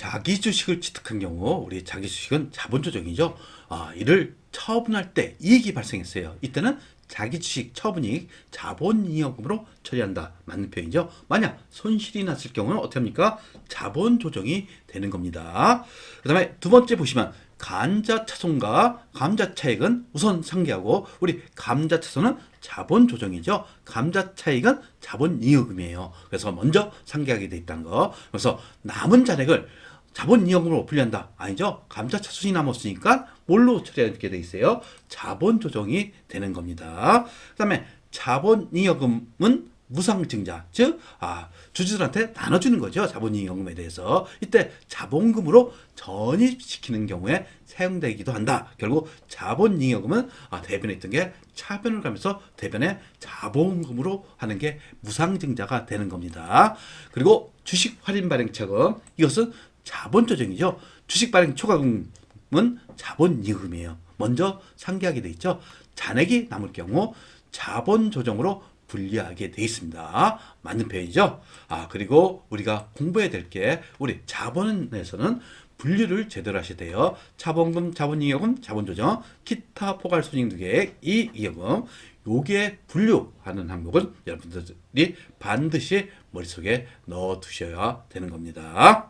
자기 주식을 취득한 경우 우리 자기 주식은 자본 조정이죠. 아, 이를 처분할 때 이익이 발생했어요. 이때는 자기 주식 처분이익 자본이익금으로 처리한다. 맞는 표현이죠. 만약 손실이 났을 경우는 어떻게 합니까? 자본 조정이 되는 겁니다. 그 다음에 두 번째 보시면 감자 차손과 감자 차익은 우선 상기하고 우리 감자 차손은 자본 조정이죠. 감자 차익은 자본 이익금이에요. 그래서 먼저 상기하게 돼 있다는 거. 그래서 남은 잔액을 자본 이익금으로 분리한다. 아니죠. 감자 차손이 남았으니까 뭘로 처리하게 돼 있어요? 자본 조정이 되는 겁니다. 그 다음에 자본 이익금은 무상증자, 즉, 아, 주주들한테 나눠주는 거죠. 자본이익금에 대해서. 이때 자본금으로 전입시키는 경우에 사용되기도 한다. 결국 자본이익금은 아, 대변에 있던 게 차변을 가면서 대변에 자본금으로 하는 게 무상증자가 되는 겁니다. 그리고 주식 할인 발행 차금, 이것은 자본 조정이죠. 주식 발행 초과금은 자본이익금이에요. 먼저 상기하게 돼 있죠. 잔액이 남을 경우 자본 조정으로 분리하게 돼 있습니다. 맞는 표현이죠. 아, 그리고 우리가 공부해야 될 게 우리 자본에서는 분류를 제대로 하셔야 돼요. 자본금, 자본이익금, 자본조정, 기타 포괄 손익계획, 이 이익금 요게 분류하는 항목은 여러분들이 반드시 머릿속에 넣어 두셔야 되는 겁니다.